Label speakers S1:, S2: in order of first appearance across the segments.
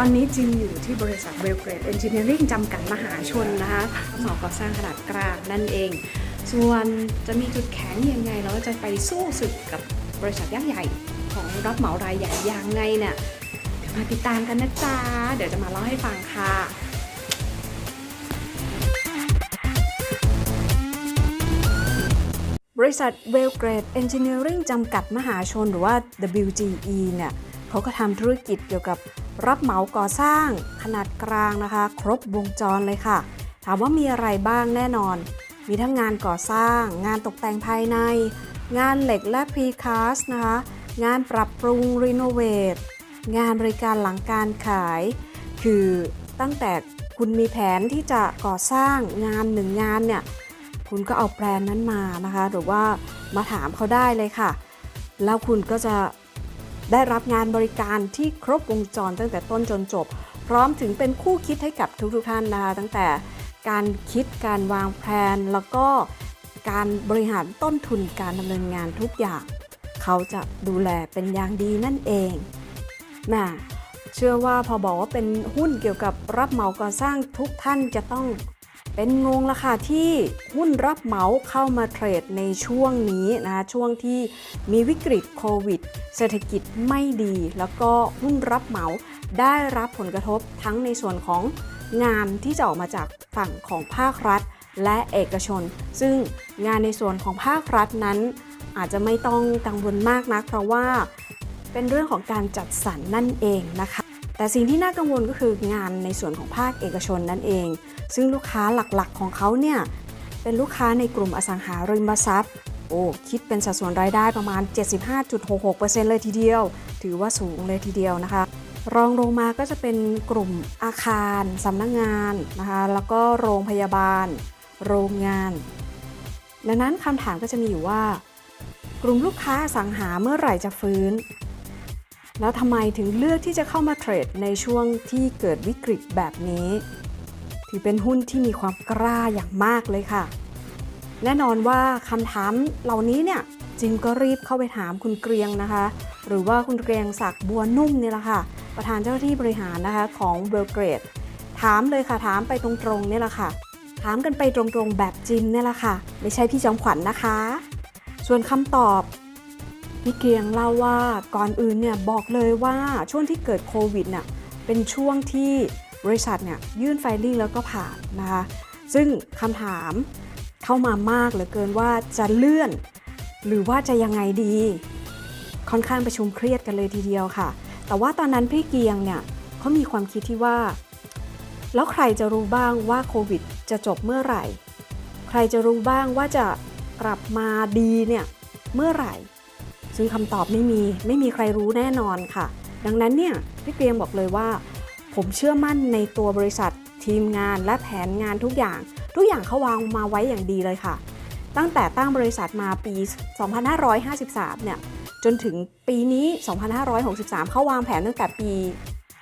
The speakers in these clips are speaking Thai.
S1: ตอนนี้จิมอยู่ที่บริษัทเวลเกรดเอนจิเนียริ่งจำกัดมหาชนนะคะสอบก่อสร้างขนาดกลางนั่นเอง ส่วนจะมีจุดแข็งยังไงเราก็จะไปสู้ศึกกับบริษัทยักษ์ใหญ่ของรับเหมารายใหญ่ยังไงเนี่ยเดี๋ยวมาติดตามกันนะจ๊ะ เดี๋ยวจะมาเล่าให้ฟังค่ะบริษัท w e l g r a d e Engineering จำกัดมหาชนหรือว่า WGE เนี่ยเขาก็ทำธุรกิจเกี่ยวกับ รับเหมาก่อสร้างขนาดกลางนะคะ ครบวงจรเลยค่ะ ถามว่ามีอะไรบ้างแน่นอน มีทั้งงานก่อสร้าง งานตกแต่งภายใน งานเหล็กและ precast นะคะ งานปรับปรุงรีโนเวทงานบริการหลังการขาย คือตั้งแต่คุณมีแผนที่จะก่อสร้างงานหนึ่งงานเนี่ยคุณก็เอาแบรนนั้นมานะคะ หรือว่ามาถามเขาได้เลยค่ะ แล้วคุณก็จะ ได้รับงานบริการที่ครบวงจรตั้งแต่ต้นจนจบ พร้อมถึงเป็นคู่คิดให้กับทุกๆท่านนะคะตั้งแต่การคิดการวางแผนแล้วก็การบริหารต้นทุนการดำเนินงานทุกอย่าง เขาจะดูแลเป็นอย่างดีนั่นเองแหม่เชื่อว่าพอบอกว่าเป็นหุ้นเกี่ยวกับรับเหมาก่อสร้างทุกท่านจะต้อง เป็นงงละค่ะที่หุ้นรับเหมาเข้ามาเทรดในช่วงนี้นะคะช่วงที่มีวิกฤตโควิด เศรษฐกิจไม่ดี แล้วก็หุ้นรับเหมาได้รับผลกระทบทั้งในส่วนของงานที่จะออกมาจากฝั่งของภาครัฐ และเอกชน ซึ่งงานในส่วนของภาครัฐนั้น อาจจะไม่ต้องกังวลมากนัก เพราะว่าเป็นเรื่องของการจัดสรรนั่นเองนะคะ แต่สิ่งที่น่ากังวลก็คืองานในส่วนของภาคเอกชนนั่นเอง ซึ่งลูกค้าหลักๆของเขาเนี่ยเป็นลูกค้าในกลุ่มอสังหาริมทรัพย์โอ้คิดเป็นสัดส่วนรายได้ประมาณ 75.66%เลยทีเดียว ถือว่าสูงเลยทีเดียวนะคะ รองลงมาก็จะเป็นกลุ่มอาคารสำนักงงานนะคะแล้วก็โรงพยาบาล โรงงาน ดังนั้นคำถามก็จะมีอยู่ว่า กลุ่มลูกค้าอสังหาเมื่อไหร่จะฟื้น แล้วทำไมถึงเลือกที่จะเข้ามาเทรดในช่วงที่เกิดวิกฤตแบบนี้ ถือเป็นหุ้นที่มีความกล้าอย่างมากเลยค่ะ แน่นอนว่าคำถามเหล่านี้เนี่ยจิมก็รีบเข้าไปถามคุณเกรียงนะคะ หรือว่าคุณเกรียงศักดิ์บัวนุ่มเนี่ยแหละค่ะ ประธานเจ้าหน้าที่บริหารนะคะของเบลเกรด ถามเลยค่ะถามไปตรงๆเนี่ยแหละค่ะ ถามกันไปตรงๆแบบจิมเนี่ยแหละค่ะ ไม่ใช่พี่จอมขวัญนนะคะ ส่วนคำตอบ พี่เกียงเล่าว่าก่อนอื่นเนี่ยบอกเลยว่าช่วงที่เกิดโควิดเนี่ยเป็นช่วงที่บริษัทเนี่ยยื่นไฟลิ่งแล้วก็ผ่านนะคะซึ่งคำถามเข้ามามากเหลือเกินว่าจะเลื่อน หรือว่าจะยังไงดี ค่อนข้างประชุมเครียดกันเลยทีเดียวค่ะ แต่ว่าตอนนั้นพี่เกียงเนี่ยเขามีความคิดที่ว่า แล้วใครจะรู้บ้างว่าโควิดจะจบเมื่อไหร่ ใครจะรู้บ้างว่าจะกลับมาดีเนี่ยเมื่อไหร่ ซึ่งคำตอบไม่มีไม่มีใครรู้แน่นอนค่ะ ดังนั้นเนี่ยพี่เกรียงบอกเลยว่า ผมเชื่อมั่นในตัวบริษัท ทีมงานและแผนงานทุกอย่าง ทุกอย่างเขาวางมาไว้อย่างดีเลยค่ะ ตั้งแต่ตั้งบริษัทมาปี 2553 เนี่ยจนถึงปีนี้ 2563 เขาวางแผนตั้งแต่ปี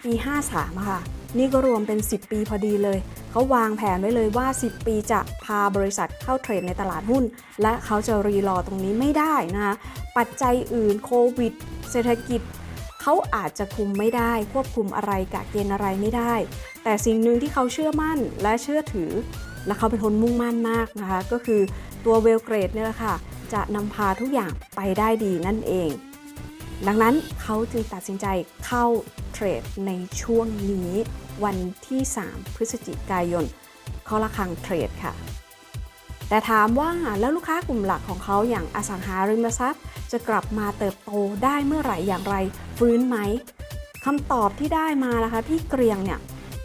S1: ปี 53ค่ะ นี่ก็รวมเป็น 10 ปีพอดีเลย เขาวางแผนไว้เลยว่า 10 ปีจะพาบริษัทเข้าเทรดในตลาดหุ้น และเขาจะรีรอตรงนี้ไม่ได้นะคะ ปัจจัยอื่นโควิด เศรษฐกิจเขาอาจจะคุมไม่ได้ ควบคุมอะไรกะเกณฑ์อะไรไม่ได้ แต่สิ่งหนึ่งที่เขาเชื่อมั่นและเชื่อถือ และเขาเป็นคนมุ่งมั่นมากนะคะ ก็คือตัวเวลเกรดเนี่ยแหละค่ะจะนำพาทุกอย่างไปได้ดีนั่นเอง ดังนั้นเขาจึงตัดสินใจเข้าเทรดในช่วงนี้วันที่ 3 พฤศจิกายนเขาละคังเทรดค่ะ แต่ถามว่าแล้วลูกค้ากลุ่มหลักของเขาอย่างอสังหาริมทรัพย์ จะกลับมาเติบโตได้เมื่อไหร่อย่างไรฟื้นไหมคำตอบที่ได้มานะคะพี่เกรียงเนี่ย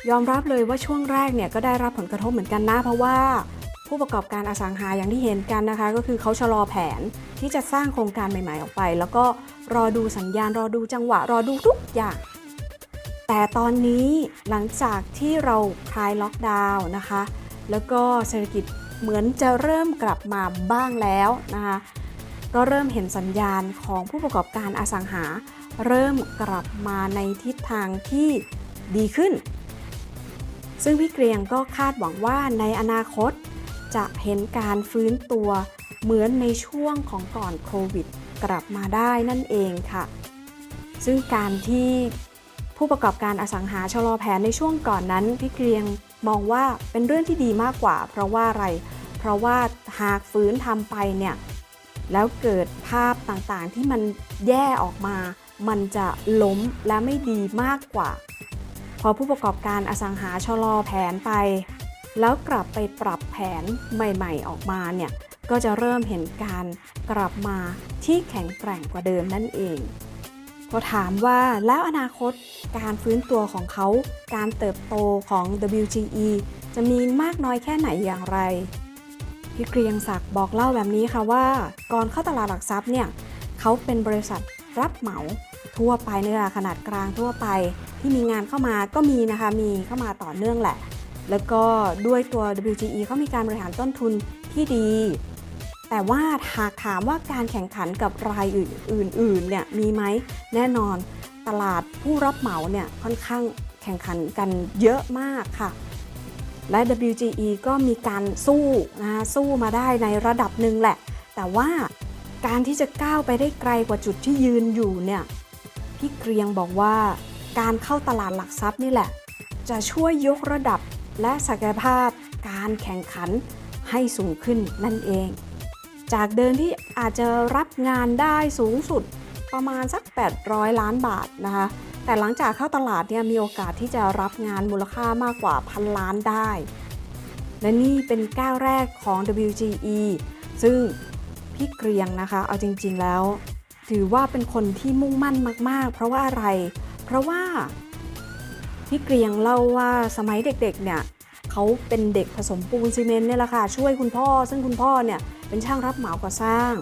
S1: ยอมรับเลยว่าช่วงแรกเนี่ยก็ได้รับผลกระทบเหมือนกันนะเพราะว่า ผู้ประกอบการอสังหาอย่างที่เห็นกันนะคะ ก็คือเขาชะลอแผน ที่จะสร้างโครงการใหม่ ๆ ออกไป แล้วก็รอดูสัญญาณ รอดูจังหวะ รอดูทุกอย่าง แต่ตอนนี้หลังจากที่เราคลายล็อกดาวน์นะคะ แล้วก็เศรษฐกิจเหมือนจะเริ่มกลับมาบ้างแล้วนะคะก็เริ่มเห็นสัญญาณของผู้ประกอบการอสังหา เริ่มกลับมาในทิศทางที่ดีขึ้น ซึ่งพี่เกรียงก็คาดหวังว่าในอนาคตจะเห็นการฟื้นตัว เหมือนในช่วงของก่อนโควิด กลับมาได้นั่นเองค่ะ ซึ่งการที่ผู้ประกอบการอสังหาชะลอแผนในช่วงก่อนนั้น พี่เกรียงมองว่าเป็นเรื่องที่ดีมากกว่า เพราะว่าอะไร เพราะว่าหากฝืนทำไปเนี่ยแล้วเกิดภาพต่างๆที่มันแย่ออกมา มันจะล้มและไม่ดีมากกว่า พอผู้ประกอบการอสังหาชะลอแผนไป แล้วกลับไปปรับแผนใหม่ ๆ ออกมาเนี่ย ก็จะเริ่มเห็นการกลับมาที่แข็งแกร่งกว่าเดิมนั่นเอง พอถามว่าแล้วอนาคตการฟื้นตัวของเขา การเติบโตของ WGE จะมีมากน้อยแค่ไหนอย่างไร พี่เกรียงศักดิ์บอกเล่าแบบนี้ค่ะว่า ก่อนเข้าตลาดหลักทรัพย์เนี่ยเขาเป็นบริษัทรับเหมาทั่วไปในราขนาดกลางทั่วไป ที่มีงานเข้ามาก็มีนะคะมีเข้ามาต่อเนื่องแหละ แล้วก็ด้วยตัว WGE เขามีการบริหารต้นทุนที่ดี แต่ว่าหากถามว่าการแข่งขันกับรายอื่นๆเนี่ยมีไหมแน่นอนตลาดผู้รับเหมาเนี่ยค่อนข้างแข่งขันกันเยอะมากค่ะ และ WGE ก็มีการสู้นะคะสู้มาได้ในระดับหนึ่งแหละ แต่ว่าการที่จะก้าวไปได้ไกลกว่าจุดที่ยืนอยู่เนี่ยพี่เกรียงบอกว่าการเข้าตลาดหลักทรัพย์นี่แหละ จะช่วยยกระดับและศักยภาพการแข่งขันให้สูงขึ้นนั่นเอง จากเดิมที่อาจจะรับงานได้สูงสุดประมาณสัก 800 ล้านบาทนะคะ แต่หลังจากเข้าตลาดเนี่ยมีโอกาสที่จะรับงานมูลค่ามากกว่าพันล้านได้ และนี่เป็นก้าวแรกของ WGE ซึ่งพี่เกรียงนะคะ เอาจริงๆแล้ว ถือว่าเป็นคนที่มุ่งมั่นมาก ๆ เพราะว่าอะไร เพราะว่าพี่เกรียงเล่าว่าสมัยเด็กๆเนี่ย เขาเป็นเด็กผสมปูนซีเมนต์เนี่ยแหละค่ะช่วยคุณพ่อ ซึ่งคุณพ่อเนี่ยเป็นช่างรับเหมาก่อสร้าง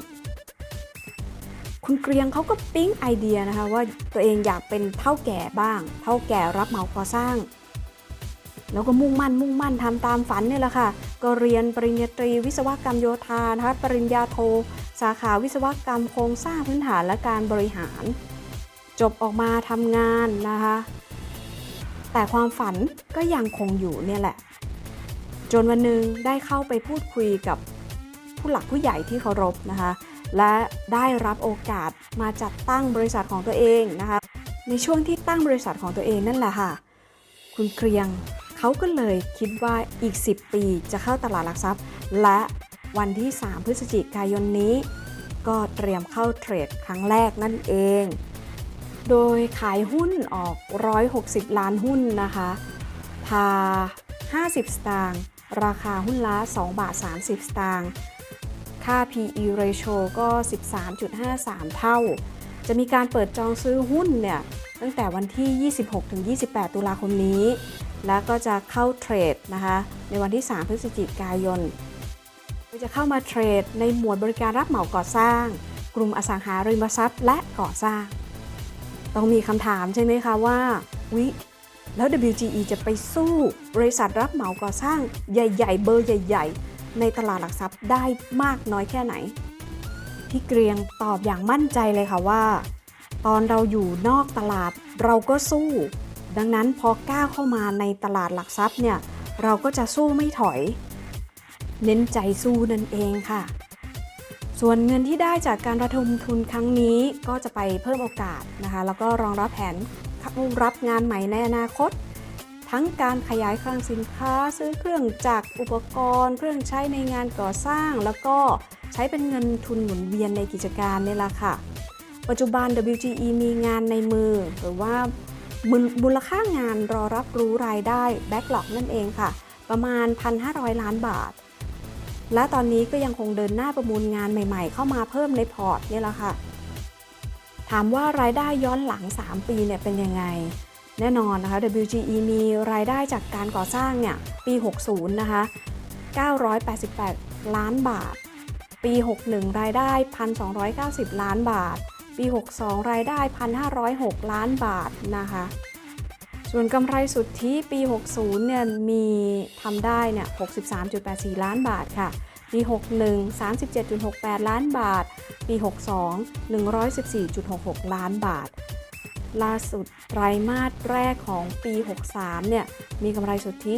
S1: คุณเกรียงเขาก็ปิ๊งไอเดียนะคะว่าตัวเองอยากเป็นเท่าแก่บ้าง เท่าแก่รับเหมาก่อสร้าง แล้วก็มุ่งมั่นมุ่งมั่นทำตามฝันเนี่ยแหละค่ะก็เรียนปริญญาตรีวิศวกรรมโยธานะคะปริญญาโท สาขาวิศวกรรมโครงสร้างพื้นฐานและการบริหาร จบออกมาทำงานนะคะแต่ความฝันก็ยังคงอยู่เนี่ยแหละ จนวันหนึ่งได้เข้าไปพูดคุยกับผู้หลักผู้ใหญ่ที่เคารพนะคะ และได้รับโอกาสมาจัดตั้งบริษัทของตัวเองนะคะ ในช่วงที่ตั้งบริษัทของตัวเองนั่นแหละค่ะ คุณเกรียงเขาก็เลยคิดว่าอีก 10 ปีจะเข้าตลาดหลักทรัพย์ และวันที่ 3 พฤศจิกายนนี้ ก็เตรียมเข้าเทรดครั้งแรกนั่นเอง โดยขายหุ้นออก 160 ล้านหุ้นนะคะ พา 50 สตางค์ ราคาหุ้นละ2บาท30 สตางค์ค่า PE ratio ก็ 13.53 เท่า จะมีการเปิดจองซื้อหุ้นเนี่ยตั้งแต่วันที่ 26-28 ตุลาคมนี้ แล้วก็จะเข้าเทรดนะคะในวันที่ 3 พฤศจิกายนจะเข้ามาเทรดในหมวดบริการรับเหมาก่อสร้าง กลุ่มอสังหาริมทรัพย์และก่อสร้าง ต้องมีคำถามใช่ไหมคะว่าวิ แล้ว WGE จะไปสู้บริษัทรับเหมาก่อสร้างใหญ่ ๆ เบอร์ใหญ่ ๆ ในตลาดหลักทรัพย์ได้มากน้อยแค่ไหน พี่เกรียงตอบอย่างมั่นใจเลยค่ะว่า ตอนเราอยู่นอกตลาดเราก็สู้ ดังนั้นพอก้าวเข้ามาในตลาดหลักทรัพย์เนี่ยเราก็จะสู้ไม่ถอย เน้นใจสู้นั่นเองค่ะ ส่วนเงินที่ได้จากการระดมทุนครั้งนี้ก็จะไปเพิ่มโอกาสนะคะ แล้วก็รองรับแผน รับงานใหม่ในอนาคต ทั้งการขยายคลังสินค้าซื้อเครื่องจักรอุปกรณ์ เครื่องใช้ในงานก่อสร้าง แล้วก็ใช้เป็นเงินทุนหมุนเวียนในกิจการนี่แหละค่ะ ปัจจุบัน WGE มีงานในมือ หรือว่ามูลค่างานรอรับรู้รายได้ Backlog นั่นเองค่ะ ประมาณ 1,500 ล้านบาท และตอนนี้ก็ยังคงเดินหน้าประมูลงานใหม่ ๆ เข้ามาเพิ่มในพอร์ตนี่แหละค่ะ ถามว่ารายได้ย้อนหลัง 3 ปีเนี่ยเป็นยังไง แน่นอนนะคะ WGE มีรายได้จากการก่อสร้างเนี่ยปี 60 นะคะ 988 ล้านบาท ปี 61 รายได้ 1,290 ล้านบาท ปี 62 รายได้ 1,506 ล้านบาทนะคะส่วนกำไรสุทธิปี 60 เนี่ย มีทำได้เนี่ย 63.84 ล้านบาทค่ะ ปี 61 37.68 ล้านบาท ปี 62 114.66 ล้านบาท ล่าสุดไตรมาสแรกของปี 63 เนี่ย มีกำไรสุทธิ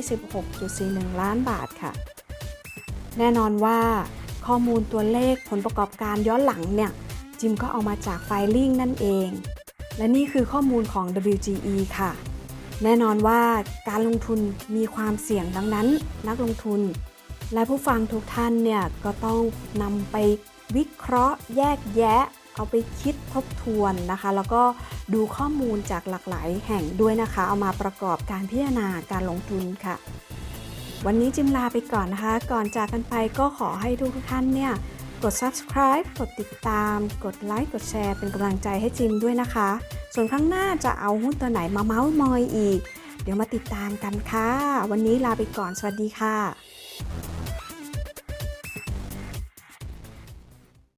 S1: 16.41 ล้านบาทค่ะ แน่นอนว่าข้อมูลตัวเลขผลประกอบการย้อนหลังเนี่ย จิมก็เอามาจากไฟลิ่งนั่นเอง และนี่คือข้อมูลของ WGE ค่ะ แน่นอนว่าการลงทุนมีความเสี่ยงดังนั้น นักลงทุน และผู้ฟังทุกท่านเนี่ยก็ต้องนำไปวิเคราะห์แยกแยะ เอาไปคิดทบทวนนะคะ แล้วก็ดูข้อมูลจากหลากหลายแห่งด้วยนะคะ เอามาประกอบการพิจารณาการลงทุนค่ะ วันนี้จิมลาไปก่อนนะคะ ก่อนจากกันไปก็ขอให้ทุกทุกท่านเนี่ยกด subscribe กดติดตาม กดไลค์ กดแชร์เป็นกำลังใจให้จิมด้วยนะคะ ส่วนครั้งหน้าจะเอาหุ้นตัวไหนมาเมาส์มอยอีก เดี๋ยวมาติดตามกันค่ะ วันนี้ลาไปก่อน สวัสดีค่ะ